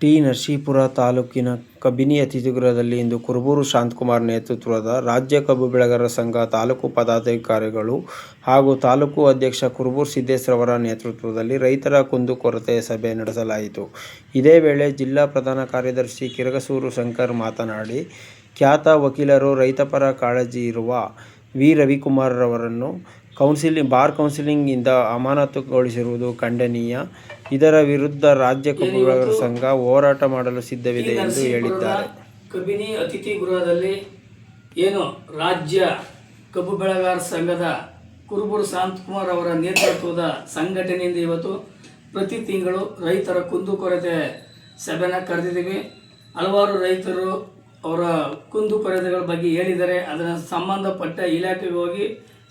T. Narasipura ತಾಲೂಕಿನ ಕಬಿನಿ ಅತಿಥಿಗೃಹದಲ್ಲಿ ಇಂದು ಕುರುಬೂರು ಶಾಂತಕುಮಾರ್ ನೇತೃತ್ವದ ರಾಜ್ಯ ಕಬ್ಬು ಬೆಳೆಗಾರರ ಸಂಘ ತಾಲೂಕು ಪದಾಧಿಕಾರಿಗಳು ಹಾಗೂ ತಾಲೂಕು ಅಧ್ಯಕ್ಷ ಕುರುಬೂರು ಸಿದ್ದೇಶ್ವರವರ ನೇತೃತ್ವದಲ್ಲಿ ರೈತರ ಕುಂದುಕೊರತೆ ಸಭೆ ನಡೆಸಲಾಯಿತು. ಇದೇ ವೇಳೆ ಜಿಲ್ಲಾ ಪ್ರಧಾನ ಕಾರ್ಯದರ್ಶಿ ಕಿರಗಸೂರು ಶಂಕರ್ ಮಾತನಾಡಿ, ಖ್ಯಾತ ವಕೀಲರು ರೈತಪರ ಕಾಳಜಿ ಇರುವ ವಿ. ರವಿಕುಮಾರ್ರವರನ್ನು ಬಾರ್ ಕೌನ್ಸಿಲಿಂಗಿಂದ ಅಮಾನತುಗೊಳಿಸಿರುವುದು ಖಂಡನೀಯ. ಇದರ ವಿರುದ್ಧ ರಾಜ್ಯ ಕಬ್ಬು ಬೆಳೆಗಾರರ ಸಂಘ ಹೋರಾಟ ಮಾಡಲು ಸಿದ್ಧವಿದೆ ಎಂದು ಹೇಳಿದ್ದಾರೆ. ಕಬಿನಿ ಅತಿಥಿ ಗೃಹದಲ್ಲಿ ಏನು ರಾಜ್ಯ ಕಬ್ಬು ಬೆಳೆಗಾರರ ಸಂಘದ ಕುರುಬೂರು ಶಾಂತಕುಮಾರ್ ಅವರ ನೇತೃತ್ವದ ಸಂಘಟನೆಯಿಂದ ಇವತ್ತು ಪ್ರತಿ ತಿಂಗಳು ರೈತರ ಕುಂದುಕೊರತೆ ಸಭೆನ ಕರೆದಿದ್ದೀವಿ ಹಲವಾರು ರೈತರು ಅವರ ಕುಂದುಕೊರತೆಗಳ ಬಗ್ಗೆ ಹೇಳಿದ್ದಾರೆ ಅದರ ಸಂಬಂಧಪಟ್ಟ ಇಲಾಖೆಗೆ ಹೋಗಿ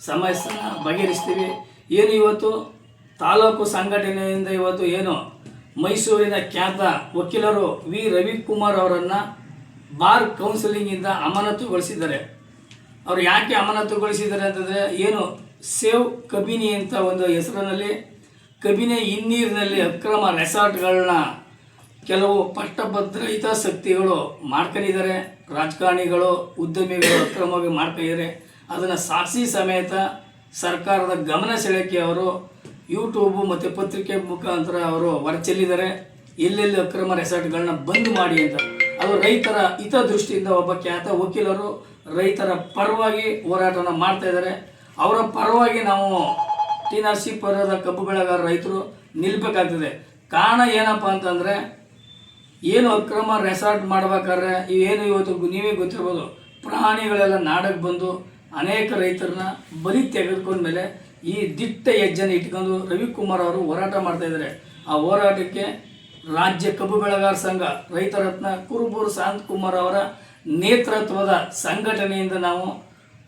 ಸಮಸ್ಯೆನ ಬಗೆಹರಿಸ್ತೀವಿ. ಏನು ಇವತ್ತು? ತಾಲೂಕು ಸಂಘಟನೆಯಿಂದ ಇವತ್ತು ಏನು? ಮೈಸೂರಿನ ಖ್ಯಾತ ವಕೀಲರು ವಿ. ರವಿಕುಮಾರ್ ಅವರನ್ನು ಬಾರ್ ಕೌನ್ಸಿಲಿಂಗಿಂದ ಅಮಾನತುಗೊಳಿಸಿದ್ದಾರೆ. ಅವರು ಯಾಕೆ ಅಮಾನತುಗೊಳಿಸಿದ್ದಾರೆ ಅಂತಂದರೆ, ಏನು, ಸೇವ್ ಕಬಿನಿ ಅಂತ ಒಂದು ಹೆಸರಿನಲ್ಲಿ, ಕಬಿನಿ ಹಿನ್ನೀರಿನಲ್ಲಿ ಅಕ್ರಮ ರೆಸಾರ್ಟ್ಗಳನ್ನ ಕೆಲವು ಪಟ್ಟಭದ್ರ ಹಿತಾಸಕ್ತಿಗಳು ಮಾಡ್ಕೊಂಡಿದ್ದಾರೆ. ರಾಜಕಾರಣಿಗಳು, ಉದ್ಯಮಿಗಳು ಅಕ್ರಮವಾಗಿ ಮಾಡ್ಕೊಂಡಿದ್ದಾರೆ. ಅದನ್ನು ಸಾಕ್ಷಿ ಸಮೇತ ಸರ್ಕಾರದ ಗಮನ ಸೆಳೆಯೋಕ್ಕೆ ಅವರು ಯೂಟ್ಯೂಬು ಮತ್ತು ಪತ್ರಿಕೆ ಮುಖಾಂತರ ಅವರು ಹೊರಚೆಲ್ಲಿದ್ದಾರೆ. ಎಲ್ಲೆಲ್ಲಿ ಅಕ್ರಮ ರೆಸಾರ್ಟ್ಗಳನ್ನ ಬಂದ್ ಮಾಡಿ ಅಂತ. ಅದು ರೈತರ ಹಿತದೃಷ್ಟಿಯಿಂದ ಒಬ್ಬ ಖ್ಯಾತ ವಕೀಲರು ರೈತರ ಪರವಾಗಿ ಹೋರಾಟನ ಮಾಡ್ತಾ ಇದ್ದಾರೆ. ಅವರ ಪರವಾಗಿ ನಾವು ಟಿ ಪರದ ಕಬ್ಬು ಬೆಳೆಗಾರ ರೈತರು ನಿಲ್ಬೇಕಾಗ್ತದೆ. ಕಾರಣ ಏನಪ್ಪ ಅಂತಂದರೆ, ಏನು ಅಕ್ರಮ ರೆಸಾರ್ಟ್ ಮಾಡ್ಬೇಕಾದ್ರೆ ಏನು ಇವತ್ತು ನೀವೇ ಗೊತ್ತಿರ್ಬೋದು. ಪ್ರಾಣಿಗಳೆಲ್ಲ ನಾಡಕ್ಕೆ ಬಂದು ಅನೇಕ ರೈತರನ್ನ ಬಲಿ ತೆಗೆದುಕೊಂಡ ಮೇಲೆ ಈ ದಿಟ್ಟ ಹೆಜ್ಜೆನ ಇಟ್ಕೊಂಡು ರವಿಕುಮಾರ್ ಅವರು ಹೋರಾಟ ಮಾಡ್ತಾ ಇದ್ದಾರೆ. ಆ ಹೋರಾಟಕ್ಕೆ ರಾಜ್ಯ ಕಬ್ಬು ಬೆಳೆಗಾರ ಸಂಘ ರೈತರತ್ನ ಕುರುಬೂರು ಶಾಂತಕುಮಾರ್ ಅವರ ನೇತೃತ್ವದ ಸಂಘಟನೆಯಿಂದ ನಾವು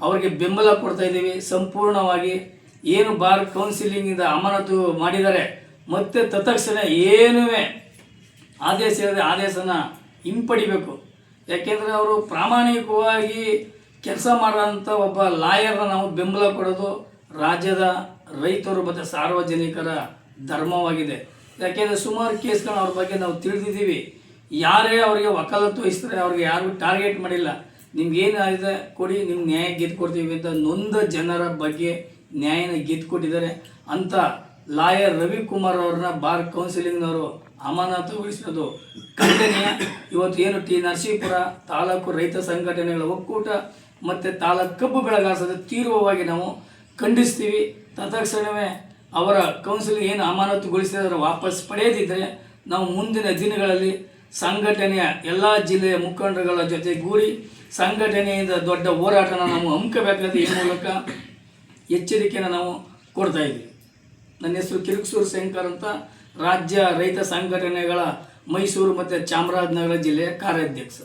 ಅವರಿಗೆ ಬೆಂಬಲ ಕೊಡ್ತಾ ಇದ್ದೀವಿ. ಸಂಪೂರ್ಣವಾಗಿ ಏನು ಬಾರ್ ಕೌನ್ಸಿಲಿಂಗಿಂದ ಅಮಾನತು ಮಾಡಿದ್ದಾರೆ. ಮತ್ತೆ ತತ್ಕ್ಷಣ ಏನೂ ಆದೇಶ ಇರದೆ ಆದೇಶನ ಹಿಂಪಡಿಬೇಕು. ಯಾಕೆಂದರೆ ಅವರು ಪ್ರಾಮಾಣಿಕವಾಗಿ ಕೆಲಸ ಮಾಡೋಂಥ ಒಬ್ಬ ಲಾಯರ್ನ ನಾವು ಬೆಂಬಲ ಕೊಡೋದು ರಾಜ್ಯದ ರೈತರು ಮತ್ತು ಸಾರ್ವಜನಿಕರ ಧರ್ಮವಾಗಿದೆ. ಯಾಕೆಂದರೆ ಸುಮಾರು ಕೇಸ್ಗಳನ್ನ ಅವ್ರ ಬಗ್ಗೆ ನಾವು ತಿಳಿದಿದ್ದೀವಿ. ಯಾರೇ ಅವರಿಗೆ ವಕಾಲತ್ತು ವಹಿಸ್ತಾರೆ, ಅವ್ರಿಗೆ ಯಾರಿಗೂ ಟಾರ್ಗೆಟ್ ಮಾಡಿಲ್ಲ. ನಿಮ್ಗೆ ಏನಾಗಿದೆ ಕೊಡಿ, ನಿಮ್ಗೆ ನ್ಯಾಯ ಗೆದ್ದು ಕೊಡ್ತೀವಿ ಅಂತ ನೊಂದ ಜನರ ಬಗ್ಗೆ ನ್ಯಾಯನ ಗೆದ್ದು ಕೊಟ್ಟಿದ್ದಾರೆ. ಅಂತ ಲಾಯರ್ ರವಿಕುಮಾರ್ ಅವ್ರನ್ನ ಬಾರ್ ಕೌನ್ಸಿಲಿಂಗ್ನವರು ಅಮಾನತುಗೊಳಿಸಿರೋದು ಖಂಡನೀಯ. ಇವತ್ತು ಏನು ಟಿ ನರಸೀಪುರ ತಾಲೂಕು ರೈತ ಸಂಘಟನೆಗಳ ಒಕ್ಕೂಟ ಮತ್ತು ತಾಳ ಕಬ್ಬು ಬೆಳಗಾಸದ ತೀವ್ರವಾಗಿ ನಾವು ಖಂಡಿಸ್ತೀವಿ. ತತ್ಕ್ಷಣವೇ ಅವರ ಕೌನ್ಸಿಲ್ ಏನು ಅಮಾನತುಗೊಳಿಸಿದರೆ ವಾಪಸ್ ಪಡೆಯದಿದ್ದರೆ ನಾವು ಮುಂದಿನ ದಿನಗಳಲ್ಲಿ ಸಂಘಟನೆಯ ಎಲ್ಲ ಜಿಲ್ಲೆಯ ಮುಖಂಡರುಗಳ ಜೊತೆ ಗೂಡಿ ಸಂಘಟನೆಯಿಂದ ದೊಡ್ಡ ಹೋರಾಟನ ನಾವು ಹಮ್ಮಿಕಬೇಕಾದ ಈ ಮೂಲಕ ಎಚ್ಚರಿಕೆಯನ್ನು ನಾವು ಕೊಡ್ತಾ ಇದ್ದೀವಿ. ನನ್ನ ಹೆಸರು ಕಿರುಕ್ಸೂರು ಶಂಕರ್ ಅಂತ ರಾಜ್ಯ ರೈತ ಸಂಘಟನೆಗಳ ಮೈಸೂರು ಮತ್ತು ಚಾಮರಾಜನಗರ ಜಿಲ್ಲೆಯ ಕಾರ್ಯಾಧ್ಯಕ್ಷ.